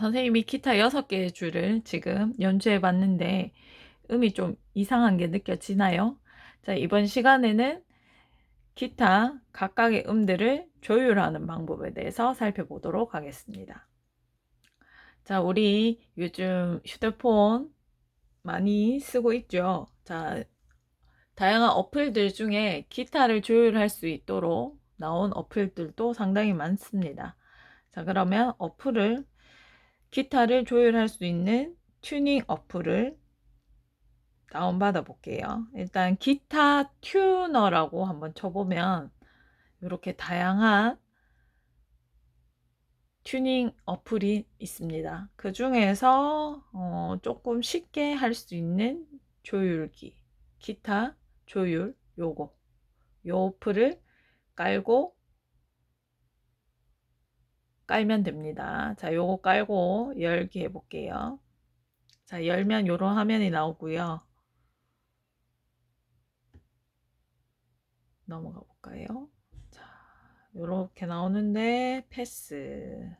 선생님이 기타 6개의 줄을 지금 연주해 봤는데 음이 좀 이상한 게 느껴지나요? 자, 이번 시간에는 기타 각각의 음들을 조율하는 방법에 대해서 살펴보도록 하겠습니다. 자, 우리 요즘 휴대폰 많이 쓰고 있죠. 자, 다양한 어플들 중에 기타를 조율할 수 있도록 나온 어플들도 상당히 많습니다. 자, 그러면 어플을 기타를 조율할 수 있는 튜닝 어플을 다운받아 볼게요. 일단 기타 튜너라고 한번 쳐보면 이렇게 다양한 튜닝 어플이 있습니다. 그 중에서 어, 조금 쉽게 할 수 있는 조율기, 기타 조율 요거, 요 어플을 깔고 깔면 됩니다. 자, 요거 깔고 열기 해볼게요. 자, 열면 요런 화면이 나오고요. 넘어가 볼까요? 자, 요렇게 나오는데 패스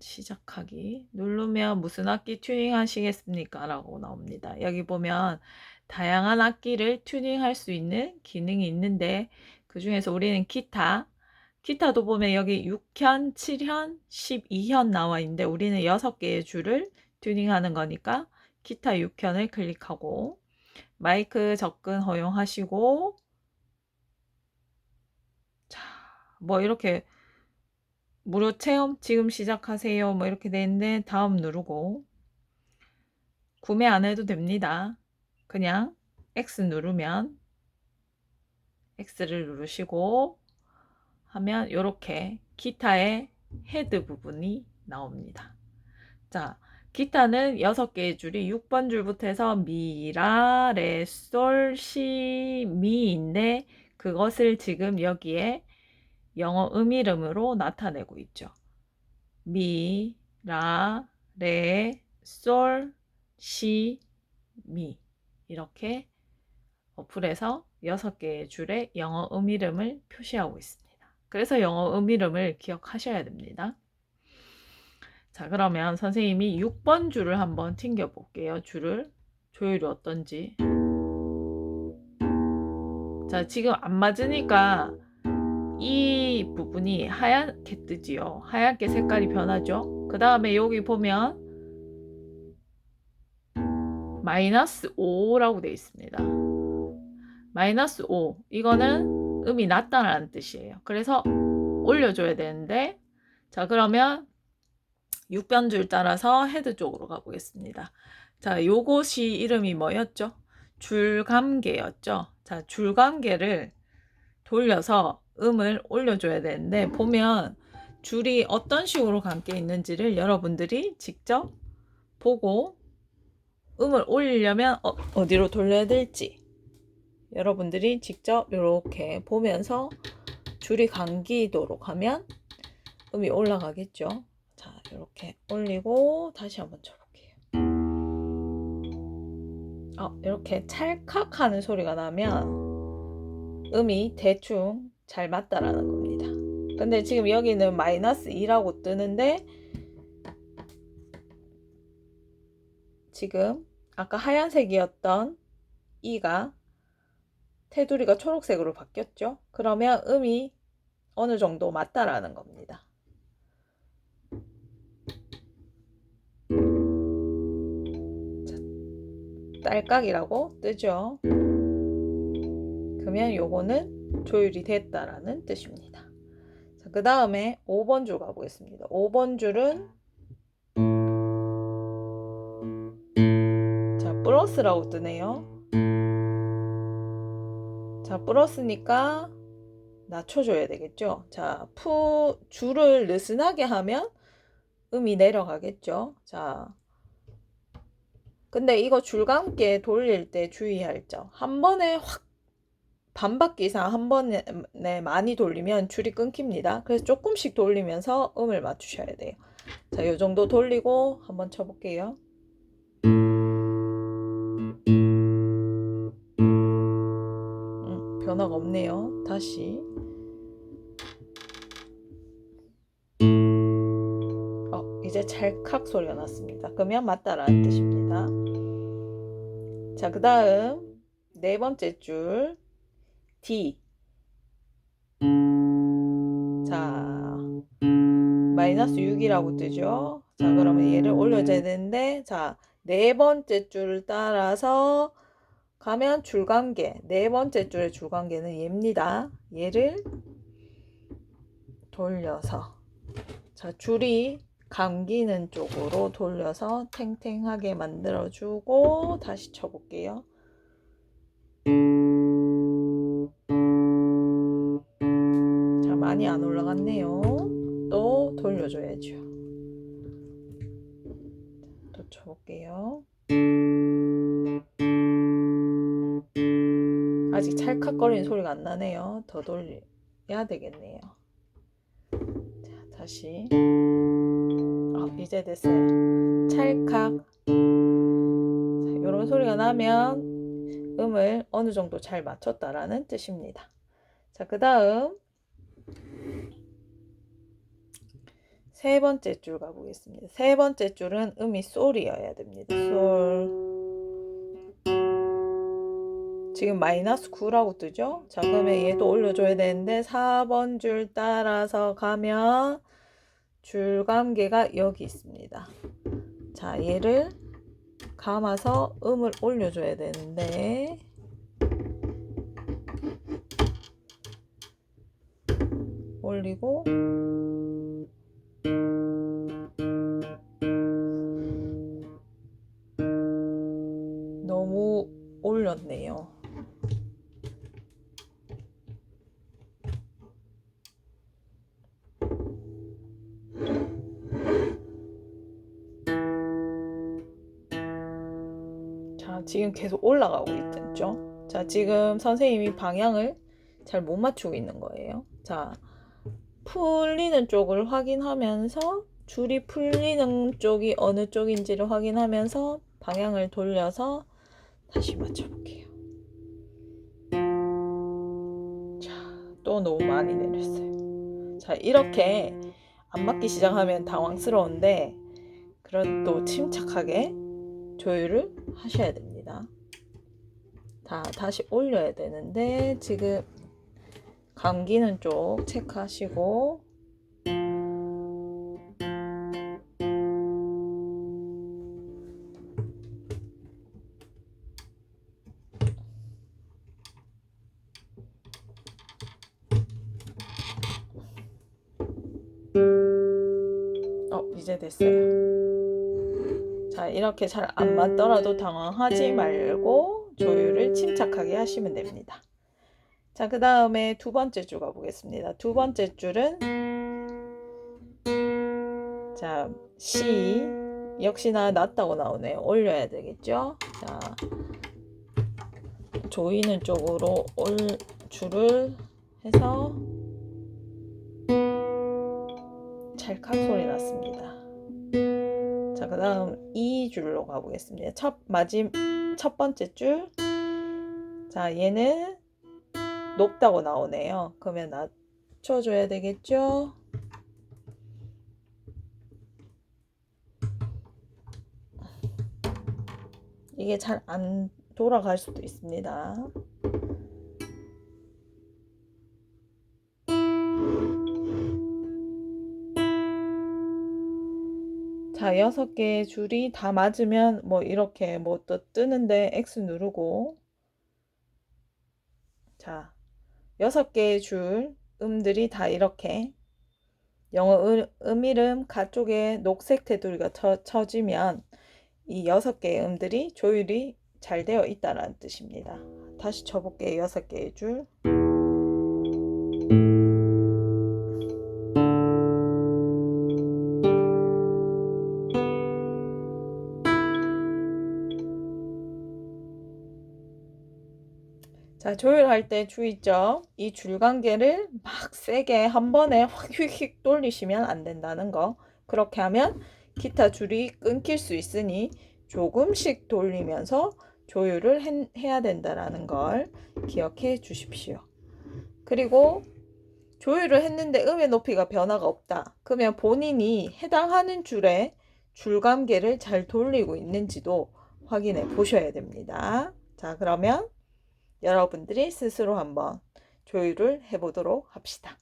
시작하기 누르면 무슨 악기 튜닝 하시겠습니까? 라고 나옵니다. 여기 보면 다양한 악기를 튜닝할 수 있는 기능이 있는데 그 중에서 우리는 기타 기타도 보면 여기 6현, 7현, 12현 나와 있는데 우리는 6개의 줄을 튜닝하는 거니까 기타 6현을 클릭하고 마이크 접근 허용하시고 자, 뭐 이렇게 무료 체험 지금 시작하세요. 뭐 이렇게 돼 있는데 다음 누르고 구매 안 해도 됩니다. 그냥 X 누르면 X를 누르시고 하면 이렇게 기타의 헤드 부분이 나옵니다. 자, 기타는 6개의 줄이 6번 줄부터 해서 미, 라, 레, 솔, 시, 미인데 그것을 지금 여기에 영어 음이름으로 나타내고 있죠. 미, 라, 레, 솔, 시, 미 이렇게 어플에서 6개의 줄에 영어 음이름을 표시하고 있습니다. 그래서 영어 음이름을 기억하셔야 됩니다. 자, 그러면 선생님이 6번 줄을 한번 튕겨 볼게요. 줄을 조율이 어떤지. 자, 지금 안 맞으니까 이 부분이 하얗게 뜨지요. 하얗게 색깔이 변하죠. 그 다음에 여기 보면 마이너스 5라고 되어 있습니다. 마이너스 5. 이거는 음이 낮다는 뜻이에요. 그래서 올려줘야 되는데, 자, 그러면 6변줄 따라서 헤드 쪽으로 가보겠습니다. 자, 요것이 이름이 뭐였죠? 줄감개였죠? 자, 줄감개를 돌려서 음을 올려줘야 되는데, 보면 줄이 어떤 식으로 감겨 있는지를 여러분들이 직접 보고 음을 올리려면 어, 디로 돌려야 될지 여러분들이 직접 이렇게 보면서 줄이 감기도록 하면 음이 올라가겠죠. 자, 이렇게 올리고 다시 한번 쳐볼게요. 어, 이렇게 찰칵 하는 소리가 나면 음이 대충 잘 맞다라는 겁니다. 근데 지금 여기는 마이너스 2라고 뜨는데 지금 아까 하얀색이었던 이가 테두리가 초록색으로 바뀌었죠. 그러면 음이 어느 정도 맞다라는 겁니다. 자, 딸깍이라고 뜨죠. 그러면 요거는 조율이 됐다라는 뜻입니다. 그 다음에 5번 줄 가보겠습니다. 5번 줄은 플러스라고 뜨네요. 자, 플러스니까 낮춰줘야 되겠죠. 자, 푸, 줄을 느슨하게 하면 음이 내려가겠죠. 자, 근데 이거 줄감게 돌릴 때 주의할 점. 한 번에 확 반바퀴 이상 한 번에 많이 돌리면 줄이 끊깁니다. 그래서 조금씩 돌리면서 음을 맞추셔야 돼요. 자, 요 정도 돌리고 한번 쳐볼게요. 없네요. 다시. 어, 이제 찰칵 소리가 났습니다. 그러면 맞다라는 뜻입니다. 자, 그 다음 네 번째 줄 D. 자, 마이너스 6이라고 뜨죠. 자, 그러면 얘를 올려줘야 되는데, 자, 네 번째 줄을 따라서 가면 줄관계, 네 번째 줄의 줄관계는 얘입니다. 얘를 돌려서, 자, 줄이 감기는 쪽으로 돌려서 탱탱하게 만들어 주고, 다시 쳐 볼게요. 자, 많이 안 올라갔네요. 또 돌려줘야죠. 또 쳐볼게요. 아직 찰칵거리는 소리가 안 나네요. 더 돌려야 되겠네요. 자, 다시. 아, 이제 됐어요. 찰칵. 자, 이런 소리가 나면 음을 어느 정도 잘 맞췄다라는 뜻입니다. 자, 그 다음 세 번째 줄 가보겠습니다. 세 번째 줄은 음이 솔이어야 됩니다. 솔. 지금 마이너스 9라고 뜨죠? 자, 그러면 얘도 올려줘야 되는데 4번 줄 따라서 가면 줄감개가 여기 있습니다. 자, 얘를 감아서 음을 올려줘야 되는데 올리고 자, 지금 계속 올라가고 있죠. 자, 지금 선생님이 방향을 잘 못 맞추고 있는 거예요. 자, 풀리는 쪽을 확인하면서 줄이 풀리는 쪽이 어느 쪽인지를 확인하면서 방향을 돌려서 다시 맞춰볼게요. 자, 또 너무 많이 내렸어요. 자, 이렇게 안 맞기 시작하면 당황스러운데, 그래도 침착하게 조율을 하셔야 됩니다. 다 다시 올려야 되는데 지금 감기는 쪽 체크하시고 어 이제 됐어요. 자, 이렇게 잘 안 맞더라도 당황하지 말고 조율을 침착하게 하시면 됩니다. 자, 그 다음에 두 번째 줄 가보겠습니다. 두 번째 줄은 자, C 역시나 낮다고 나오네요. 올려야 되겠죠? 자, 조이는 쪽으로 올 줄을 해서 찰칵 소리 났습니다. 자, 그 다음 이 줄로 가보겠습니다. 첫, 마지, 첫 번째 줄. 자, 얘는 높다고 나오네요. 그러면 낮춰줘야 되겠죠? 이게 잘 안 돌아갈 수도 있습니다. 자, 여섯 개의 줄이 다 맞으면 뭐 이렇게 뭐 또 뜨는데 X 누르고 자, 여섯 개의 줄 음들이 다 이렇게 영어 음, 음 이름 가쪽에 녹색 테두리가 쳐, 쳐지면 이 여섯 개의 음들이 조율이 잘 되어 있다는 뜻입니다. 다시 쳐볼게요. 여섯 개의 줄. 자, 조율할 때 주의점. 이 줄관계를 막 세게 한 번에 확 휙휙 돌리시면 안 된다는 거. 그렇게 하면 기타 줄이 끊길 수 있으니 조금씩 돌리면서 조율을 해, 해야 된다는 걸 기억해 주십시오. 그리고 조율을 했는데 음의 높이가 변화가 없다. 그러면 본인이 해당하는 줄에 줄감개를 잘 돌리고 있는지도 확인해 보셔야 됩니다. 자, 그러면 여러분들이 스스로 한번 조율을 해보도록 합시다.